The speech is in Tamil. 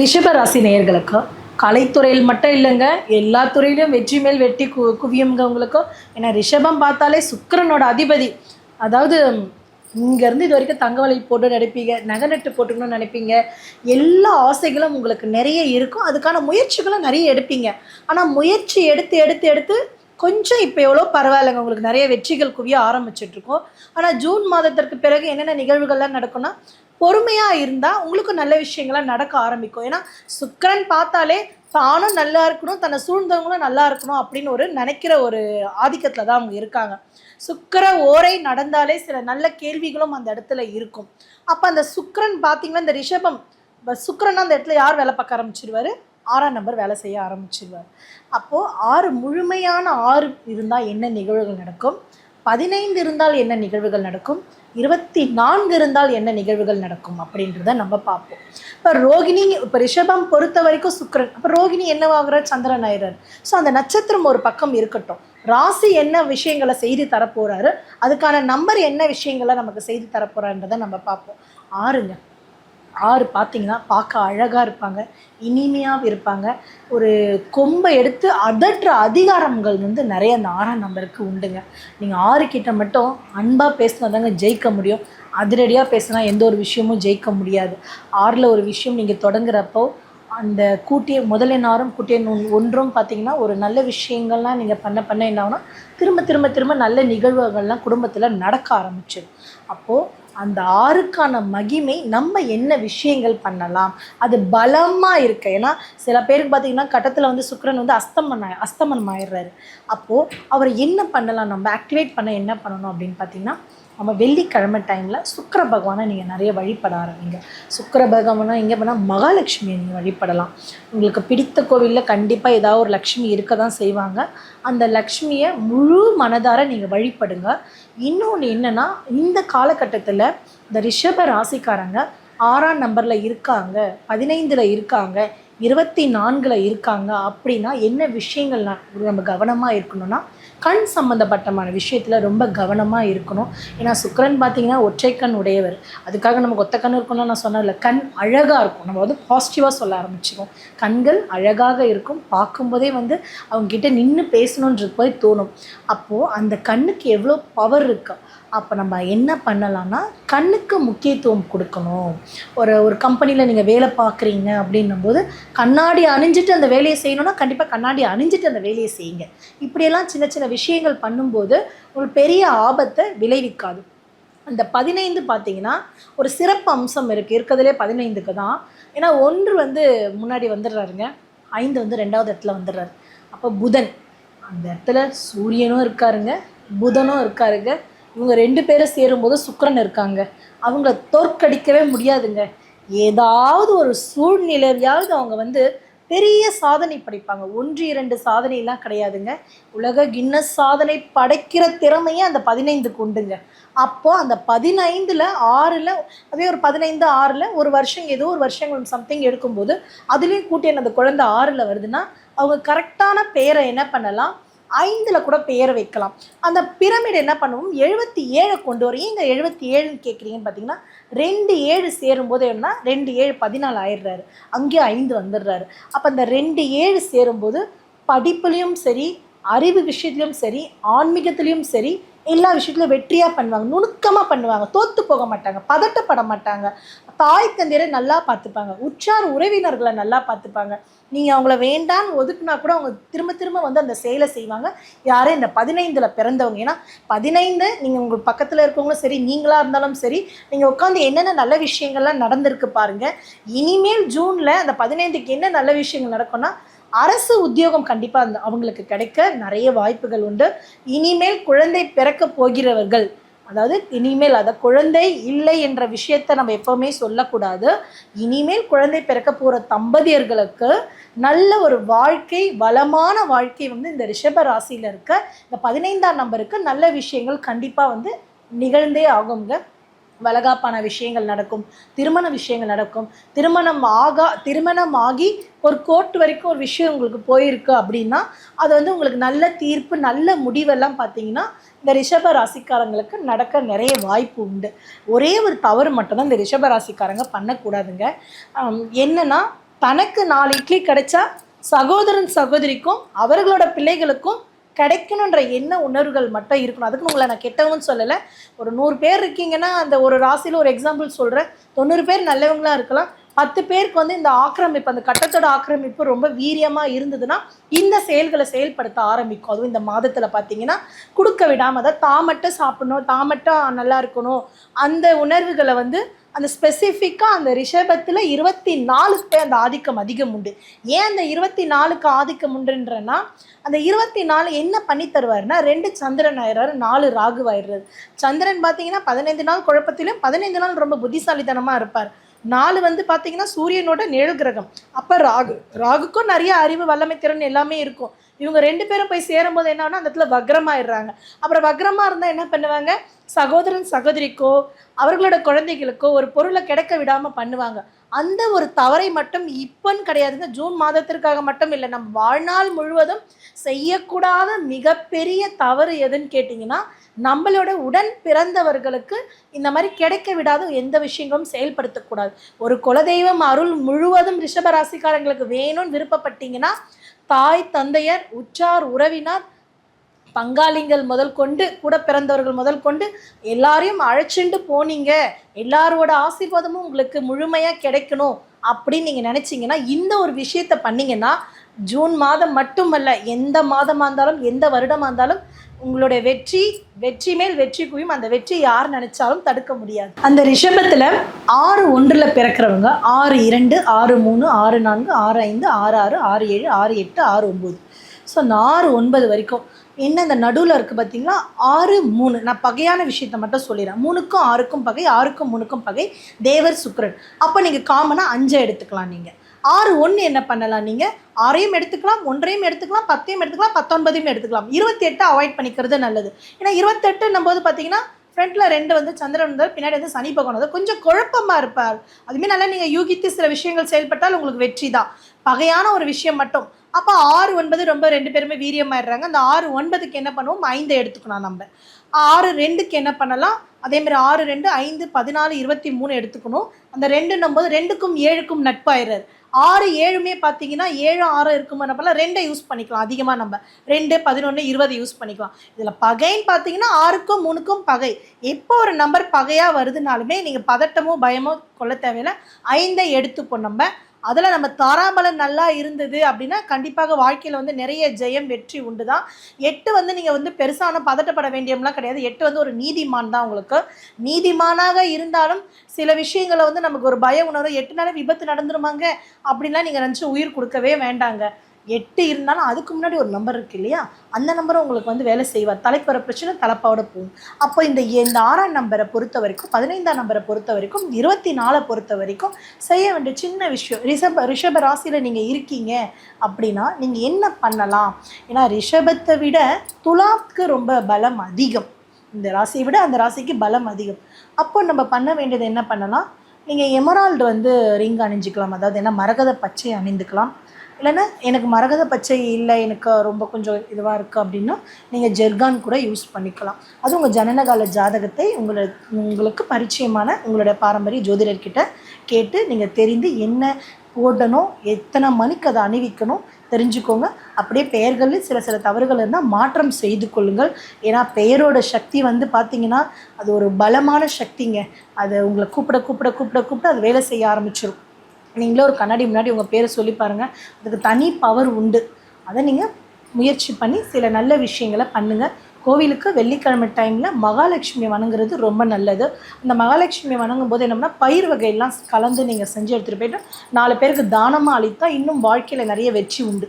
ரிஷப ராசி நேயர்களுக்கு? கலைத்துறையில் மட்டும் இல்லைங்க எல்லா துறையிலும் வெற்றி மேல் வெட்டி கு குவியுங்க உங்களுக்கும் ஏன்னா ரிஷபம் பார்த்தாலே சுக்கிரனோட அதிபதி. அதாவது இங்கேருந்து இது வரைக்கும் தங்க வலை போட்டு நினைப்பீங்க நகை நட்டு போட்டுக்கணும்னு நினைப்பீங்க எல்லா ஆசைகளும் உங்களுக்கு நிறைய இருக்கும். அதுக்கான முயற்சிகளும் நிறைய எடுப்பீங்க. ஆனால் முயற்சி எடுத்து எடுத்து எடுத்து கொஞ்சம் இப்போ எவ்வளோ பரவாயில்லைங்க. உங்களுக்கு நிறைய வெற்றிகள் குவிய ஆரம்பிச்சிட்ருக்கோம் ஆனால் ஜூன் மாதத்திற்கு பிறகு என்னென்ன நிகழ்வுகள்லாம் நடக்கும்னா பொறுமையாக இருந்தால் உங்களுக்கு நல்ல விஷயங்கள்லாம் நடக்க ஆரம்பிக்கும். ஏன்னா சுக்கரன் பார்த்தாலே தானும் நல்லா இருக்கணும் தன்னை சூழ்ந்தவங்களும் நல்லா இருக்கணும் அப்படின்னு ஒரு நினைக்கிற ஒரு ஆதிக்கத்தில் தான் அவங்க இருக்காங்க. சுக்கர ஓரை நடந்தாலே சில நல்ல கேள்விகளும் அந்த இடத்துல இருக்கும். அப்போ அந்த சுக்கரன் பார்த்தீங்கன்னா இந்த ரிஷபம் இப்ப அந்த இடத்துல யார் வேலை பார்க்க ஆரம்பிச்சிருவாரு? ஆறாம் நம்பர் வேலை செய்ய ஆரம்பிச்சிருவார். அப்போது ஆறு முழுமையான ஆறு இருந்தால் என்ன நிகழ்வுகள் நடக்கும்? பதினைந்து இருந்தால் என்ன நிகழ்வுகள் நடக்கும்? இருபத்தி நான்கு இருந்தால் என்ன நிகழ்வுகள் நடக்கும்? அப்படின்றத நம்ம பார்ப்போம். இப்போ ரோகிணி இப்போ ரிஷபம் பொறுத்த வரைக்கும் சுக்கரன். அப்போ ரோகிணி என்னவாகிறார் சந்திரன் ஆயிரர் ஸோ அந்த நட்சத்திரம் ஒரு பக்கம் இருக்கட்டும். ராசி என்ன விஷயங்களை செய்து தரப்போகிறாரு அதுக்கான நம்பர் என்ன விஷயங்களை நமக்கு செய்து தரப்போறான்றதை நம்ம பார்ப்போம். ஆறுங்க. ஆறு பார்த்தீங்கன்னா பார்க்க அழகாக இருப்பாங்க இனிமையாக இருப்பாங்க. ஒரு கொம்பை எடுத்து அதற்ற அதிகாரங்கள் வந்து நிறைய அந்த ஆறாம் நம்பருக்கு உண்டுங்க. நீங்கள் ஆறு கிட்ட மட்டும் அன்பாக பேசினா தாங்க ஜெயிக்க முடியும். அதிரடியாக பேசினா எந்த ஒரு விஷயமும் ஜெயிக்க முடியாது. ஆறில் ஒரு விஷயம் நீங்கள் தொடங்குறப்போ அந்த கூட்டிய முதலினாரும் கூட்டிய ஒன்றும் பார்த்தீங்கன்னா ஒரு நல்ல விஷயங்கள்லாம் நீங்கள் பண்ண பண்ண என்ன ஆகுனா திரும்ப திரும்ப திரும்ப நல்ல நிகழ்வுகள்லாம் குடும்பத்தில் நடக்க ஆரம்பிச்சிடும் அப்போது அந்த ஆறுக்கான மகிமை நம்ம என்ன விஷயங்கள் பண்ணலாம்? அது பலமாக இருக்கு. ஏன்னா சில பேருக்கு பார்த்தீங்கன்னா கட்டத்தில் வந்து சுக்கிரன் வந்து அஸ்தமன் அஸ்தமனம் ஆயிடுறாரு அப்போது அவர் என்ன பண்ணலாம்? நம்ம ஆக்டிவேட் பண்ண என்ன பண்ணணும் அப்படின்னு பார்த்தீங்கன்னா நம்ம வெள்ளிக்கிழமை டைமில் சுக்கர பகவானை நீங்கள் நிறைய வழிபட ஆரம்பிங்க. சுக்கர பகவானை எங்கே பண்ணால் மகாலட்சுமியை நீங்கள் வழிபடலாம். உங்களுக்கு பிடித்த கோவிலில் கண்டிப்பாக ஏதாவது ஒரு லக்ஷ்மி இருக்க தான் செய்வாங்க. அந்த லக்ஷ்மியை முழு மனதார நீங்கள் வழிபடுங்க. இன்னொன்று என்னென்னா இந்த காலகட்டத்தில் இந்த ரிஷப ராசிக்காரங்க ஆறாம் நம்பரில் இருக்காங்க பதினைந்தில் இருக்காங்க இருபத்தி நான்கில் இருக்காங்க அப்படின்னா என்ன விஷயங்கள் நம்ம கவனமாக இருக்கணும்னா கண் சம்மந்தப்பட்டமான விஷயத்தில் ரொம்ப கவனமாக இருக்கணும். ஏன்னா சுக்கரன் பார்த்திங்கன்னா ஒற்றை கண் உடையவர். அதுக்காக நமக்கு ஒத்த கண் இருக்கணும்னு நான் சொன்னதில்ல கண் அழகாக இருக்கும். நம்ம வந்து பாசிட்டிவாக சொல்ல ஆரம்பிச்சிடும் கண்கள் அழகாக இருக்கும். பார்க்கும்போதே வந்து அவங்கக்கிட்ட நின்று பேசணுன்றது போய் தோணும். அப்போது அந்த கண்ணுக்கு எவ்வளோ பவர் இருக்கு அப்போ நம்ம என்ன பண்ணலாம்னா கண்ணுக்கு முக்கியத்துவம் கொடுக்கணும். ஒரு ஒரு கம்பெனியில் நீங்கள் வேலை பார்க்குறீங்க அப்படின்னும்போது கண்ணாடி அணிஞ்சிட்டு அந்த வேலையை செய்யணும்னா கண்டிப்பாக கண்ணாடி அணிஞ்சிட்டு அந்த வேலையை செய்யுங்க. இப்படியெல்லாம் சின்ன சின்ன விஷயங்கள் பண்ணும்போது ஒரு பெரிய ஆபத்தை விளைவிக்காது. அந்த பதினைந்து பார்த்தீங்கன்னா ஒரு சிறப்பு அம்சம் இருக்குது இருக்கிறதுலே பதினைந்துக்கு தான். ஏன்னா ஒன்று வந்து முன்னாடி வந்துடுறாருங்க. ஐந்து வந்து ரெண்டாவது இடத்துல வந்துடுறாரு. அப்போ புதன். அந்த இடத்துல சூரியனும் இருக்காருங்க. புதனும் இருக்காருங்க. இவங்க ரெண்டு பேரும் சேரும்போது சுக்கிரன் இருக்காங்க. அவங்கள தோற்கடிக்கவே முடியாதுங்க. ஏதாவது ஒரு சூழ்நிலையாவது அவங்க வந்து பெரிய சாதனை படைப்பாங்க. ஒன்று இரண்டு சாதனையெல்லாம் கிடையாதுங்க. உலக கின்னஸ் சாதனை படைக்கிற திறமையே அந்த பதினைந்துக்கு உண்டுங்க. அப்போது அந்த பதினைந்தில் ஆறில் அதே ஒரு பதினைந்து ஆறில் ஒரு வருஷம் ஏதோ ஒரு வருஷங்கள் சம்திங் எடுக்கும்போது அதுலேயும் கூட்டி அந்த குழந்தை ஆறில் வருதுன்னா அவங்க கரெக்டான பேரை என்ன பண்ணலாம்? ஐந்தில் கூட பெயர் வைக்கலாம். அந்த பிரமிடு என்ன பண்ணுவோம் எழுபத்தி ஏழை கொண்டு வரும். ஏங்க எழுபத்தி ஏழுன்னு கேட்குறீங்கன்னு பார்த்தீங்கன்னா ரெண்டு ஏழு சேரும்போது என்ன ரெண்டு ஏழு பதினாலு ஆயிடுறாரு. அங்கேயும் ஐந்து வந்துடுறாரு. அப்போ அந்த ரெண்டு ஏழு சேரும்போது படிப்புலேயும் சரி அறிவு விஷயத்துலையும் சரி ஆன்மீகத்துலேயும் சரி எல்லா விஷயத்துலையும் வெற்றியாக பண்ணுவாங்க நுணுக்கமாக பண்ணுவாங்க தோற்று போக மாட்டாங்க பதட்டப்பட மாட்டாங்க. தாய் தந்தையரை நல்லா பார்த்துப்பாங்க உற்றார் உறவினர்களை நல்லா பார்த்துப்பாங்க. நீங்கள் அவங்கள வேண்டான்னு ஒதுக்குனா கூட அவங்க திரும்ப திரும்ப வந்து அந்த செயலை செய்வாங்க. யாரும் இந்த பதினைந்தில் பிறந்தவங்க. ஏன்னா பதினைந்து நீங்கள் உங்கள் பக்கத்தில் இருக்கவங்களும் சரி நீங்களாக இருந்தாலும் சரி நீங்கள் உட்காந்து என்னென்ன நல்ல விஷயங்கள்லாம் நடந்திருக்கு பாருங்க. இனிமேல் ஜூனில் அந்த பதினைந்துக்கு என்ன நல்ல விஷயங்கள் நடக்கும்னா அரசு உத்தியோகம் கண்டிப்பாக அந்த அவங்களுக்கு கிடைக்க நிறைய வாய்ப்புகள் உண்டு. இனிமேல் குழந்தை பிறக்க போகிறவர்கள் அதாவது இனிமேல் அதை குழந்தை இல்லை என்ற விஷயத்தை நம்ம எப்போவுமே சொல்லக்கூடாது. இனிமேல் குழந்தை பிறக்க போகிற தம்பதியர்களுக்கு நல்ல ஒரு வாழ்க்கை வளமான வாழ்க்கை வந்து இந்த ரிஷப ராசியில் இருக்க இந்த பதினைந்தாம் நம்பருக்கு நல்ல விஷயங்கள் கண்டிப்பாக வந்து நிகழ்ந்தே ஆகுங்க. வளகாப்பான விஷயங்கள் நடக்கும் திருமண விஷயங்கள் நடக்கும். திருமணம் ஆகா திருமணம் ஆகி ஒரு கோர்ட் வரைக்கும் ஒரு விஷயம் உங்களுக்கு போயிருக்கு அப்படின்னா அது வந்து உங்களுக்கு நல்ல தீர்ப்பு நல்ல முடிவெல்லாம் பார்த்தீங்கன்னா இந்த ரிஷப ராசிக்காரங்களுக்கு நடக்க நிறைய வாய்ப்பு உண்டு. ஒரே ஒரு தவறு மட்டும்தான் இந்த ரிஷப ராசிக்காரங்க பண்ணக்கூடாதுங்க. என்னன்னா தனக்கு நாலு இட்லி கிடைச்சா சகோதரன் சகோதரிக்கும் அவர்களோட பிள்ளைகளுக்கும் கிடைக்கணுன்ற என்ன உணர்வுகள் மட்டும் இருக்கணும். அதுக்கு உங்களை நான் கெட்டவங்கன்னு சொல்லலை. ஒரு நூறு பேர் இருக்கீங்கன்னா அந்த ஒரு ராசியில் ஒரு எக்ஸாம்பிள் சொல்கிறேன் தொண்ணூறு பேர் நல்லவங்களா இருக்கலாம். பத்து பேருக்கு வந்து இந்த ஆக்கிரமிப்பு அந்த கட்டத்தோட ஆக்கிரமிப்பு ரொம்ப வீரியமாக இருந்ததுன்னா இந்த செயல்களை செயல்படுத்த ஆரம்பிக்கும். அதுவும் இந்த மாதத்தில் பார்த்தீங்கன்னா கொடுக்க விடாமல் அதாவது தான் மட்டும் சாப்பிடணும் தாமட்ட நல்லா இருக்கணும். அந்த உணர்வுகளை வந்து அந்த ஸ்பெசிஃபிக்காக அந்த ரிஷபத்தில் இருபத்தி நாலுக்கு போய் அந்த ஆதிக்கம் அதிகம் உண்டு. ஏன் அந்த இருபத்தி நாலுக்கு ஆதிக்கம் உண்டுன்றனா அந்த இருபத்தி நாலு என்ன பண்ணி தருவார்னா ரெண்டு சந்திரன் ஆயிடுறாரு நாலு ராகு ஆயிடுறாரு. சந்திரன் பார்த்தீங்கன்னா பதினைந்து நாள் குழப்பத்திலும் பதினைந்து நாள் ரொம்ப புத்திசாலித்தனமாக இருப்பார். நாலு வந்து பார்த்தீங்கன்னா சூரியனோட நிழல் கிரகம். அப்போ ராகு. ராகுக்கும் நிறைய அறிவு வல்லமை திறன் எல்லாமே இருக்கும். இவங்க ரெண்டு பேரும் போய் சேரும்போது என்ன அந்த இடத்துல வக்ரமாயிடுறாங்க. அப்புறம் வக்ரமாக இருந்தால் என்ன பண்ணுவாங்க? சகோதரன் சகோதரிக்கோ அவர்களோட குழந்தைகளுக்கோ ஒரு பொருளை கிடைக்க விடாமல் பண்ணுவாங்க. அந்த ஒரு தவறை மட்டும் இப்போன்னு கிடையாதுங்க ஜூன் மாதத்திற்காக மட்டும் இல்லை. நம்ம வாழ்நாள் முழுவதும் செய்யக்கூடாத மிகப்பெரிய தவறு எதுன்னு கேட்டிங்கன்னா நம்மளோட உடன் பிறந்தவர்களுக்கு இந்த மாதிரி கிடைக்க விடாத எந்த விஷயங்களும் செயல்படுத்தக்கூடாது. ஒரு குலதெய்வம் அருள் முழுவதும் ரிஷப ராசிக்காரங்களுக்கு வேணும்னு விருப்பப்பட்டீங்கன்னா தாய் தந்தையர் உற்றார் உறவினர் பங்காளிங்கள் முதல் கொண்டு கூட பிறந்தவர்கள் முதல் கொண்டு எல்லாரையும் அழைச்சிண்டு போனீங்க. எல்லாரோட ஆசீர்வாதமும் உங்களுக்கு முழுமையாக கிடைக்கணும் அப்படின்னு நீங்கள் நினச்சிங்கன்னா இந்த ஒரு விஷயத்த பண்ணிங்கன்னா ஜூன் மாதம் மட்டுமல்ல எந்த மாதமாக இருந்தாலும் எந்த வருடமாக இருந்தாலும் உங்களுடைய வெற்றி வெற்றி மேல் வெற்றி குவியும். அந்த வெற்றி யார் நினைச்சாலும் தடுக்க முடியாது. அந்த ரிஷபத்தில் ஆறு ஒன்றில் பிறக்கிறவங்க ஆறு இரண்டு ஆறு மூணு ஆறு நான்கு ஆறு ஐந்து ஆறு ஆறு ஆறு ஏழு ஆறு எட்டு ஆறு ஒம்பது ஸோ அந்த ஆறு ஒன்பது வரைக்கும் என்ன இந்த நடுவில் இருக்குது பார்த்தீங்களா ஆறு மூணு. நான் பகையான விஷயத்த மட்டும் சொல்லிடுறேன். மூணுக்கும் ஆறுக்கும் பகை ஆறுக்கும் மூணுக்கும் பகை தேவர் சுக்கிரன். அப்போ நீங்கள் காமனாக அஞ்சை எடுத்துக்கலாம் நீங்கள் ஆறு ஒன்று என்ன பண்ணலாம் நீங்கள் ஆறையும் எடுத்துக்கலாம் ஒன்றையும் எடுத்துக்கலாம் பத்தையும் எடுத்துக்கலாம் பத்தொன்பதையும் எடுத்துக்கலாம். இருபத்தி எட்டு அவாய்ட் பண்ணிக்கிறது நல்லது. ஏன்னா இருபத்தெட்டுன்னும் போது பார்த்தீங்கன்னா ஃப்ரண்ட்டில் ரெண்டு வந்து சந்திரன் இருந்தால் பின்னாடி வந்து சனி பகவான் வந்து கொஞ்சம் குழப்பமாக இருப்பார். அதுவுமே நல்லா நீங்கள் யூகித்து சில விஷயங்கள் செயல்பட்டால் உங்களுக்கு வெற்றி தான். பகையான ஒரு விஷயம் மட்டும். அப்போ ஆறு ஒன்பது ரொம்ப ரெண்டு பேருமே வீரியமாயிடுறாங்க. அந்த ஆறு ஒன்பதுக்கு என்ன பண்ணுவோம்? ஐந்தை எடுத்துக்கணும் நம்ம. ஆறு ரெண்டுக்கு என்ன பண்ணலாம்? அதேமாதிரி ஆறு ரெண்டு ஐந்து பதினாலு இருபத்தி மூணு எடுத்துக்கணும். அந்த ரெண்டுன்னும் போது ரெண்டுக்கும் ஏழுக்கும் நட்பாயிடுறாரு. ஆறு ஏழுமே பார்த்தீங்கன்னா ஏழு ஆறு இருக்கும் ரெண்டை யூஸ் பண்ணிக்கலாம். அதிகமாக நம்ம ரெண்டு பதினொன்று இருபது யூஸ் பண்ணிக்கலாம். இதில் பகைன்னு பார்த்தீங்கன்னா ஆறுக்கும் மூணுக்கும் பகை. எப்போ ஒரு நம்பர் பகையாக வருதுனாலுமே நீங்கள் பதட்டமோ பயமோ கொள்ள தேவையில்லை. ஐந்தை எடுத்துப்போம் நம்ம. அதில் நம்ம தாராபலம் நல்லா இருந்தது அப்படின்னா கண்டிப்பாக வாழ்க்கையில் வந்து நிறைய ஜெயம் வெற்றி உண்டு தான் எட்டு வந்து நீங்கள் வந்து பெருசான பதட்டப்பட வேண்டியம்லாம் கிடையாது. எட்டு வந்து ஒரு நீதிமான் தான் உங்களுக்கு. நீதிமானாக இருந்தாலும் சில விஷயங்களை வந்து நமக்கு ஒரு பய உணர்வு எட்டு நாள் விபத்து நடந்துருமாங்க? அப்படின்லாம் நீங்கள் நினச்சி உயிர் கொடுக்கவே வேண்டாங்க. எட்டு இருந்தாலும் அதுக்கு முன்னாடி ஒரு நம்பர் இருக்கு இல்லையா? அந்த நம்பரும் உங்களுக்கு வந்து வேலை செய்வார் தலைக்கு வர பிரச்சனை தலைப்பாவோட போகும். அப்போ இந்த இந்த ஆறாம் நம்பரை பொறுத்த வரைக்கும் பதினைந்தாம் நம்பரை பொறுத்த வரைக்கும் இருபத்தி நாலை பொறுத்த வரைக்கும் செய்ய வேண்டிய சின்ன விஷயம். ரிஷப ரிஷப ராசியில் நீங்கள் இருக்கீங்க அப்படின்னா நீங்கள் என்ன பண்ணலாம்? ஏன்னா ரிஷபத்தை விட துலாவுக்கு ரொம்ப பலம் அதிகம். இந்த ராசியை விட அந்த ராசிக்கு பலம் அதிகம். அப்போ நம்ம பண்ண வேண்டியது என்ன பண்ணலாம்? நீங்கள் எமரால்டு வந்து ரிங் அணிஞ்சிக்கலாம். அதாவது என்ன மரகத பச்சை அணிந்துக்கலாம். இல்லைன்னா எனக்கு மரகத பச்சை இல்லை எனக்கு ரொம்ப கொஞ்சம் இதுவாக இருக்குது அப்படின்னா நீங்கள் ஜெர்கான் கூட யூஸ் பண்ணிக்கலாம். அது உங்கள் ஜனனகால ஜாதகத்தை உங்களை உங்களுக்கு பரிச்சயமான உங்களுடைய பாரம்பரிய ஜோதிடர்கிட்ட கேட்டு நீங்கள் தெரிந்து என்ன போடணும் எத்தனை மணிக்கு அதை அணிவிக்கணும் தெரிஞ்சுக்கோங்க. அப்படியே பெயர்களில் சில சில தவறுகள் இருந்தால் மாற்றம் செய்து கொள்ளுங்கள். ஏன்னா பெயரோட சக்தி வந்து பார்த்திங்கன்னா அது ஒரு பலமான சக்திங்க. அது உங்களை கூப்பிட கூப்பிட கூப்பிட கூப்பிட அது வேலை செய்ய ஆரம்பிச்சிடும் நீங்களே ஒரு கண்ணாடி முன்னாடி உங்கள் பேரை சொல்லி பாருங்கள் அதுக்கு தனி பவர் உண்டு. அதை நீங்கள் முயற்சி பண்ணி சில நல்ல விஷயங்களை பண்ணுங்கள் கோவிலுக்கு வெள்ளிக்கிழமை டைமில் மகாலட்சுமி வணங்குறது ரொம்ப நல்லது. அந்த மகாலட்சுமி வணங்கும் போது என்னம்னா பயிர் வகையெல்லாம் கலந்து நீங்கள் செஞ்சு எடுத்துகிட்டு போயிட்டு நாலு பேருக்கு தானமாக அளித்தா இன்னும் வாழ்க்கையில் நிறைய வெற்றி உண்டு.